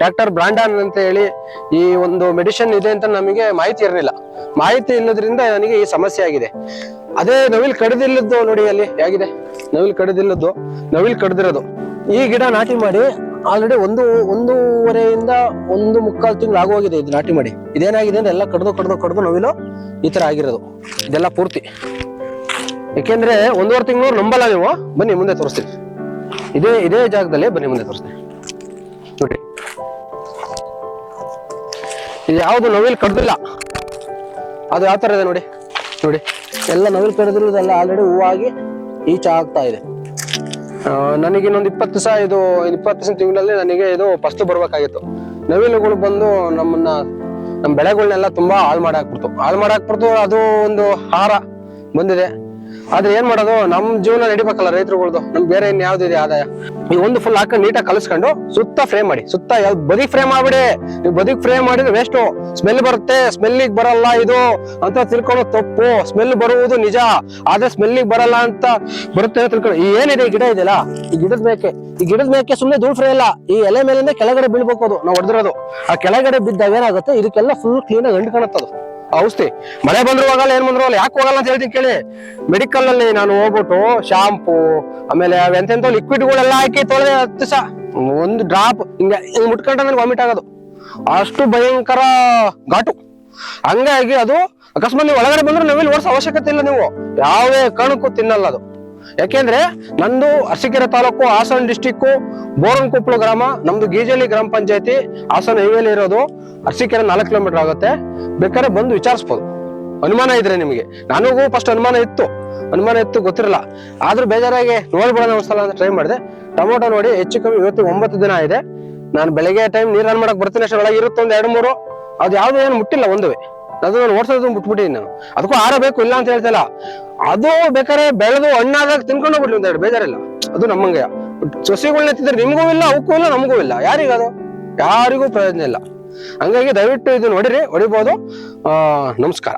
Doctor ಬ್ರಾಂಡಾನ್ ಅಂತ ಹೇಳಿ ಈ ಒಂದು ಮೆಡಿಸಿನ್ ಇದೆ ಅಂತ ನಮಗೆ ಮಾಹಿತಿ ಇರಲಿಲ್ಲ. ಮಾಹಿತಿ ಇಲ್ಲದ್ರಿಂದ ನನಗೆ ಈ ಸಮಸ್ಯೆ ಆಗಿದೆ. ಅದೇ ನವಿಲ್ ಕಡಿದಿಲ್ಲದ್ದು ನೋಡಿ ಅಲ್ಲಿ ಹೇಗಿದೆ? ನವಿಲ್ ಕಡಿದಿಲ್ಲದ್ದು, ನವಿಲ್ ಕಡ್ದಿರೋದು. ಈ ಗಿಡ ನಾಟಿ ಮಾಡಿ ಆಲ್ರೆಡಿ ಒಂದು, ಒಂದೂವರೆಯಿಂದ ಒಂದು ಮುಕ್ಕಾಲು ತಿಂಗಳು ಆಗೋಗಿದೆ ಇದು ನಾಟಿ ಮಾಡಿ. ಇದೇನಾಗಿದೆ ಅಂದ್ರೆ ಎಲ್ಲ ಕಡ್ದು ಕಡ್ದು ಕಡ್ದು ನವಿಲು ಈ ತರ ಆಗಿರೋದು. ಇದೆಲ್ಲ ಪೂರ್ತಿ. ಯಾಕೆಂದ್ರೆ ಒಂದೂವರೆ ತಿಂಗಳು ನಂಬಲ್ಲ ನೀವು. ಬನ್ನಿ ಮುಂದೆ ತೋರಿಸ್ತೀನಿ. ಇದೇ ಇದೇ ಜಾಗದಲ್ಲಿ ಬನ್ನಿ ಮುಂದೆ ತೋರಿಸ್ತೀನಿ. ಇದು ಯಾವುದು ನವಿಲು ಕಡ್ದಿಲ್ಲ ಅದು ಯಾವ ಥರ ಇದೆ ನೋಡಿ ನೋಡಿ. ಎಲ್ಲ ನವಿಲ್ ಕಡ್ದಿರೋದೆಲ್ಲ ಆಲ್ರೆಡಿ ಹೂವಾಗಿ ಈಚ ಆಗ್ತಾ ಇದೆ. ನನಗೆ ಇನ್ನೊಂದು ಇಪ್ಪತ್ತು ದಿವಸ ಇದು, ಇಪ್ಪತ್ತು ದಿವಸ ತಿಂಗಳಲ್ಲಿ ನನಗೆ ಇದು ಫಸ್ಟ್ ಬರಬೇಕಾಗಿತ್ತು. ನವಿಲುಗಳು ಬಂದು ನಮ್ಮನ್ನ, ನಮ್ಮ ಬೆಳೆಗಳನ್ನೆಲ್ಲ ತುಂಬಾ ಹಾಳು ಮಾಡಾಕ್ಬಿಡ್ತು ಹಾಳು ಮಾಡಾಕ್ಬಿಡ್ತು ಅದು ಒಂದು ಹಾರ ಬಂದಿದೆ. ಆದ್ರೆ ಏನ್ ಮಾಡೋದು? ನಮ್ ಜೀವನ ನಡಿಬೇಕಲ್ಲ ರೈತರುಗಳ್ದು. ನಮ್ ಬೇರೆ ಇನ್ ಇದೆ ಆದಾಯ. ಈ ಒಂದು ಫುಲ್ ಹಾಕೊಂಡು ನೀಟಾಗಿ ಕಲಿಸ್ಕೊಂಡು ಸುತ್ತ ಫ್ರೇಮ್ ಮಾಡಿ. ಸುತ್ತ ಯಾವ್ದು ಬದಿ ಫ್ರೇಮ್ ಆಗ್ಬಿಡಿ. ನೀವು ಬದಿಗ್ ಫ್ರೇಮ್ ಮಾಡಿದ್ರೆ ವೇಸ್ಟ್ ಸ್ಮೆಲ್ ಬರುತ್ತೆ ಸ್ಮೆಲ್ಲಿಗೆ ಬರಲ್ಲ ಇದು ಅಂತ ತಿಳ್ಕೊಳ್ಳೋ ತಪ್ಪು. ಸ್ಮೆಲ್ ಬರುವುದು ನಿಜ. ಆದ್ರೆ ಸ್ಮೆಲ್ಲಿಗೆ ಬರಲ್ಲ ಅಂತ ಬರುತ್ತೆ ತಿಳ್ಕೊಂಡು ಈ ಏನಿದೆ ಗಿಡ ಇದೆಯಲ್ಲ? ಈ ಗಿಡದ ಮೇಕೆ. ಈ ಗಿಡದ ಮೇಕೆ ಸುಮ್ಮನೆ ಧೂಳ್ ಫ್ರೇ ಇಲ್ಲ. ಈ ಎಲೆ ಮೇಲಿಂದ ಕೆಳಗಡೆ ಬೀಳ್ಬೇಕು ಅದು. ನಾವು ಹೊಡೆದಿರೋದು. ಆ ಕೆಳಗಡೆ ಬಿದ್ದಾಗ ಏನಾಗುತ್ತೆ? ಇದಕ್ಕೆಲ್ಲ ಫುಲ್ ಕ್ಲೀನ್ ಆಗಿ ಅಂಟ್ಕೊಳತ್ತದು ಆ ಔಷಧಿ. ಮಳೆ ಬಂದ್ರು ಹೋಗಲ್ಲ ಏನ್ ಬಂದ್ರು ಹೋಗಲ್ಲ ಯಾಕೆ ಹೋಗಲ್ಲ ಅಂತ ಹೇಳ್ತೀನಿ ಕೇಳಿ. ಮೆಡಿಕಲ್ ಅಲ್ಲಿ ನಾನು ಹೋಗ್ಬಿಟ್ಟು ಶಾಂಪೂ ಆಮೇಲೆ ಎಂತೆಂತ ಲಿಕ್ವಿಡ್ಗಳೆಲ್ಲ ಹಾಕಿ ತೊಳೆದೆ ಹತ್ತು ದಿವಸ, ಒಂದು ಡ್ರಾಪ್ ಹಿಂಗೆ, ಹಿಂಗ್ ಮುಟ್ಕೊಂಡ್ರೆ ನನಗೆ ವಾಮಿಟ್ ಆಗೋದು. ಅಷ್ಟು ಭಯಂಕರ ಘಾಟು. ಹಂಗಾಗಿ ಅದು ಅಕಸ್ಮಾತ್ ನೀವು ಒಳಗಡೆ ಬಂದ್ರೆ ನವಿಲ್ ಓಡಿಸೋ ಅವಶ್ಯಕತೆ ಇಲ್ಲ ನೀವು. ಯಾವುದೇ ಕಾರಣಕ್ಕೂ ತಿನ್ನಲ್ಲ ಅದು. ಯಾಕೆಂದ್ರೆ ನಂದು ಅರಸೀಕೆರೆ ತಾಲೂಕು ಹಾಸನ ಡಿಸ್ಟಿಕ್ಕು ಬೋರನ್ಕೊಪ್ಪಳು ಗ್ರಾಮ, ನಮ್ದು ಗೀಜಲಿ ಗ್ರಾಮ ಪಂಚಾಯತಿ ಹಾಸನ ಹೈವೇಲಿ ಇರೋದು ಅರಸೀಕೆರೆ ನಾಲ್ಕು ಕಿಲೋಮೀಟರ್ ಆಗುತ್ತೆ. ಬೇಕಾದ್ರೆ ಬಂದು ವಿಚಾರಿಸ್ಬೋದು. ಅನುಮಾನ ಇದ್ರೆ ನಿಮಗೆ. ನನಗೂ ಫಸ್ಟ್ ಅನುಮಾನ ಇತ್ತು. ಅನುಮಾನ ಇತ್ತು ಗೊತ್ತಿರಲ್ಲ. ಆದ್ರೂ ಬೇಜಾರಾಗಿ ನೋಡ್ಬಿಡೋಣ ಒಂದ್ಸಲ ಅಂತ ಟ್ರೈ ಮಾಡಿದೆ. ಟೊಮೊಟೊ ನೋಡಿ ಹೆಚ್ಚು ಕಮ್ಮಿ ಇವತ್ತು ಒಂಬತ್ತು ದಿನ ಇದೆ ನಾನು ಬೆಳಗ್ಗೆ ಟೈಮ್ ನೀರು ರನ್ ಮಾಡಕ್ ಬರ್ತೀನಿ ಒಳಗೆ ಇರುತ್ತೆ ಒಂದ್ ಎರಡು ಮೂರು. ಅದು ಯಾವ್ದು ಏನು ಮುಟ್ಟಿಲ್ಲ ಒಂದುವೆ. ಅದು ಓಡಿಸೋದು ಬಿಟ್ಬಿಟ್ಟಿದ್ದೀನಿ ನಾನು. ಅದಕ್ಕೂ ಆರ ಬೇಕು, ಇಲ್ಲ ಅಂತ ಹೇಳ್ತಿಲ್ಲ. ಅದು ಬೇಕಾದ್ರೆ ಬೆಳೆದು ಹಣ್ಣಾದಾಗ ತಿನ್ಕೊಂಡು ಹೋಗ್ಬಿಡ್ಲಿ ಒಂದೆರಡು, ಬೇಜಾರಿಲ್ಲ. ಅದು ನಮ್ಮಂಗೆ. ಸಸಿಗಳನ್ನ ಎತ್ತಿದ್ರೆ ನಿಮಗೂ ಇಲ್ಲ, ಅವಕ್ಕೂ ಇಲ್ಲ, ನಮಗೂ ಇಲ್ಲ. ಯಾರಿಗದು ಯಾರಿಗೂ ಪ್ರಯೋಜನ ಇಲ್ಲ. ಹಂಗಾಗಿ ದಯವಿಟ್ಟು ಇದು ನೋಡಿರಿ, ಹೊಡಿಬೋದು. ನಮಸ್ಕಾರ.